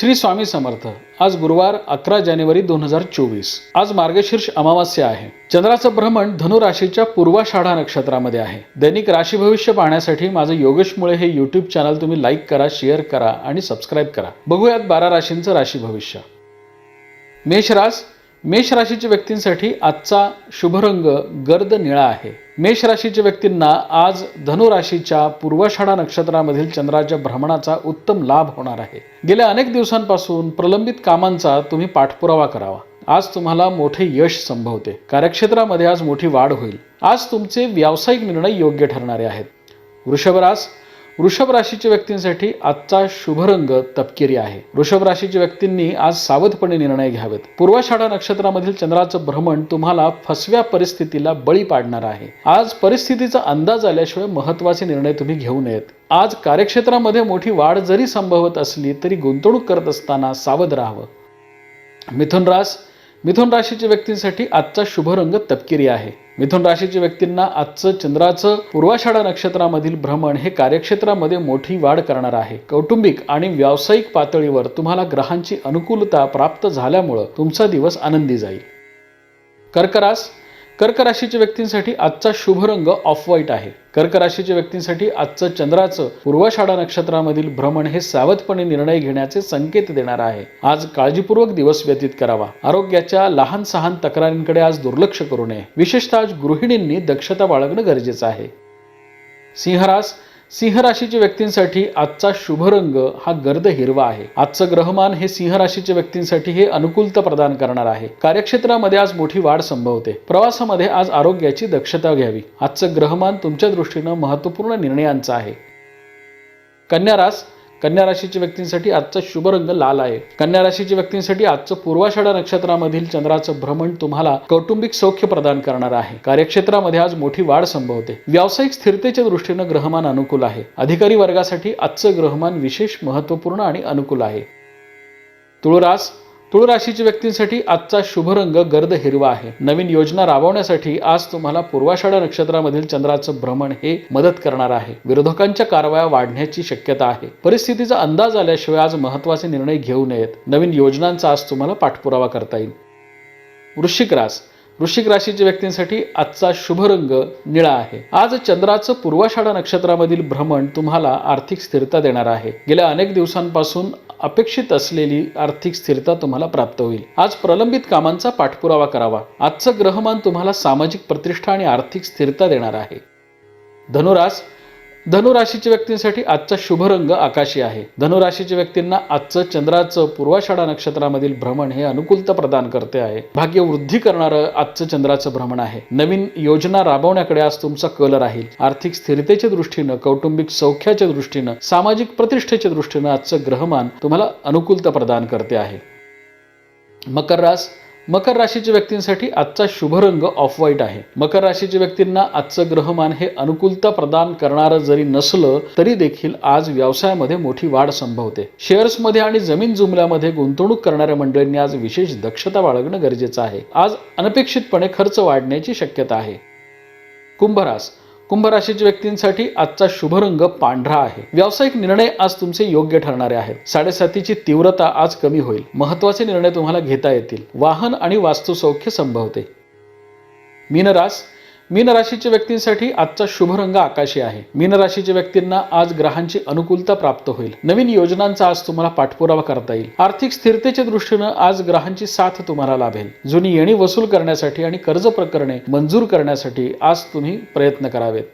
श्री स्वामी समर्थ आज गुरुवार अकरा जानेवारी दोन हजार चोवीस. आज मार्गशीर्ष अमावास्या आहे. चंद्राचं भ्रमण धनु राशीच्या पूर्वाषाढा नक्षत्रामध्ये आहे. दैनिक राशी भविष्य पाहण्यासाठी माझं योगेशमुळे हे युट्यूब चॅनल तुम्ही लाईक करा शेअर करा आणि सबस्क्राईब करा. बघूयात बारा राशींचं राशी भविष्य. मेषरास मेष राशीच्या व्यक्तींसाठी आजचा शुभ रंग गर्द निळा आहे. मेष राशीच्या व्यक्तींना आज धनुराशीच्या पूर्वाषाढा नक्षत्रामधील चंद्राच्या भ्रमणाचा उत्तम लाभ होणार आहे. गेल्या अनेक दिवसांपासून प्रलंबित कामांचा तुम्ही पाठपुरावा करावा. आज तुम्हाला मोठे यश संभवते. कार्यक्षेत्रामध्ये आज मोठी वाढ होईल. आज तुमचे व्यावसायिक निर्णय योग्य ठरणारे आहेत. वृषभरास वृषभ राशीच्या व्यक्तींसाठी आजचा शुभ रंग तपकिरी आहे. वृषभ राशीच्या व्यक्तींनी आज सावधपणे निर्णय घ्यावेत. पूर्वाषाढा नक्षत्रामधील चंद्राचं भ्रमण तुम्हाला फसव्या परिस्थितीला बळी पाडणार आहे. आज परिस्थितीचा अंदाज आल्याशिवाय महत्त्वाचे निर्णय तुम्ही घेऊ नयेत. आज कार्यक्षेत्रामध्ये मोठी वाढ जरी संभवत असली तरी गुंतवणूक करत असताना सावध राहावं. मिथुन रास मिथुन राशीच्या व्यक्तींसाठी आजचा शुभ रंग तपकिरी आहे. मिथुन राशीच्या व्यक्तींना आजचं चंद्राचं पूर्वाषाढा नक्षत्रामधील भ्रमण हे कार्यक्षेत्रामध्ये मोठी वाढ करणार आहे. कौटुंबिक आणि व्यावसायिक पातळीवर तुम्हाला ग्रहांची अनुकूलता प्राप्त झाल्यामुळं तुमचा दिवस आनंदी जाईल. कर्करास कर्क राशीच्या व्यक्तींसाठी आजचा शुभ रंग ऑफ व्हाईट आहे. कर्क राशीच्या व्यक्तींसाठी आजचं चंद्राचं पूर्वाषाढा नक्षत्रामधील भ्रमण हे सावधपणे निर्णय घेण्याचे संकेत देणार आहे. आज काळजीपूर्वक दिवस व्यतीत करावा. आरोग्याच्या लहान सहान तक्रारींकडे आज दुर्लक्ष करू नये. विशेषतः आज गृहिणींनी दक्षता बाळगणं गरजेचं आहे. सिंहरास सिंह राशीच्या व्यक्तींसाठी आजचा शुभ रंग हा गर्द हिरवा आहे. आजचं ग्रहमान हे सिंह राशीच्या व्यक्तींसाठी हे अनुकूलता प्रदान करणार आहे. कार्यक्षेत्रामध्ये आज मोठी वाढ संभवते. प्रवासामध्ये आज आरोग्याची दक्षता घ्यावी. आजचं ग्रहमान तुमच्या दृष्टीनं महत्त्वपूर्ण निर्णयांचं आहे. कन्यारास कन्या राशीच्या व्यक्तींसाठी आजचा शुभ रंग लाल आहे. कन्या राशीच्या व्यक्तींसाठी आजचं पूर्वाषाढा नक्षत्रामधील चंद्राचं भ्रमण तुम्हाला कौटुंबिक सौख्य प्रदान करणार आहे. कार्यक्षेत्रामध्ये आज मोठी वाढ संभवते. व्यावसायिक स्थिरतेच्या दृष्टीनं ग्रहमान अनुकूल आहे. अधिकारी वर्गासाठी आजचं ग्रहमान विशेष महत्त्वपूर्ण आणि अनुकूल आहे. तुळरास तुळ राशीच्या व्यक्तींसाठी आजचा शुभ रंग गर्द हिरवा आहे. नवीन योजना राबवण्यासाठी आज तुम्हाला पूर्वाषाढा नक्षत्रामधील चंद्राचं भ्रमण हे मदत करणार आहे. विरोधकांच्या कारवाया वाढण्याची शक्यता आहे. परिस्थितीचा अंदाज आल्याशिवाय आज महत्त्वाचे निर्णय घेऊ नयेत. नवीन योजनांचा आज तुम्हाला पाठपुरावा करता येईल. वृश्चिक रास. वृश्चिक राशीच्या व्यक्तींसाठी आजचा शुभ रंग निळा आहे. आज चंद्राचं पूर्वाषाढा नक्षत्रामधील भ्रमण तुम्हाला आर्थिक स्थिरता देणार आहे. गेल्या अनेक दिवसांपासून अपेक्षित असलेली आर्थिक स्थिरता तुम्हाला प्राप्त होईल. आज प्रलंबित कामांचा पाठपुरावा करावा. आजचं ग्रहमान तुम्हाला सामाजिक प्रतिष्ठा आणि आर्थिक स्थिरता देणार आहे. धनुरास धनुराशीच्या व्यक्तींसाठी आजचा शुभ रंग आकाशी आहे. धनुराशीच्या व्यक्तींना आजचं चंद्राचं पूर्वाषाढा नक्षत्रामधील भ्रमण हे अनुकूलता प्रदान करते आहे. भाग्य वृद्धी करणारं आजचं चंद्राचं भ्रमण आहे. नवीन योजना राबवण्याकडे आज तुमचा कल राहील. आर्थिक स्थिरतेच्या दृष्टीनं कौटुंबिक सौख्याच्या दृष्टीनं सामाजिक प्रतिष्ठेच्या दृष्टीनं आजचं ग्रहमान तुम्हाला अनुकूलता प्रदान करते आहे. मकर रास मकर राशीच्या व्यक्तींसाठी आजचा शुभ रंग ऑफ व्हाईट आहे. मकर राशीच्या व्यक्तींना आजचं ग्रहमान हे अनुकूलता प्रदान करणारं जरी नसलं तरी देखील आज व्यवसायामध्ये मोठी वाढ संभवते. शेअर्समध्ये आणि जमीन जुमल्यामध्ये गुंतवणूक करणाऱ्या मंडळींनी आज विशेष दक्षता बाळगणं गरजेचं आहे. आज अनपेक्षितपणे खर्च वाढण्याची शक्यता आहे. कुंभरास कुंभ राशीच्या व्यक्तींसाठी आजचा शुभ रंग पांढरा आहे. व्यावसायिक निर्णय आज तुमचे योग्य ठरणारे आहेत. साडेसातीची तीव्रता आज कमी होईल. महत्त्वाचे निर्णय तुम्हाला घेता येतील. वाहन आणि वास्तुसौख्य संभवते. मीनरास मीन राशीच्या व्यक्तींसाठी आजचा शुभ रंग आकाशी आहे. मीन राशीच्या व्यक्तींना आज ग्रहांची अनुकूलता प्राप्त होईल. नवीन योजनांचा आज तुम्हाला पाठपुरावा करता येईल. आर्थिक स्थिरतेच्या दृष्टीनं आज ग्रहांची साथ तुम्हाला लाभेल. जुनी येणी वसूल करण्यासाठी आणि कर्ज प्रकरणे मंजूर करण्यासाठी आज तुम्ही प्रयत्न करावेत.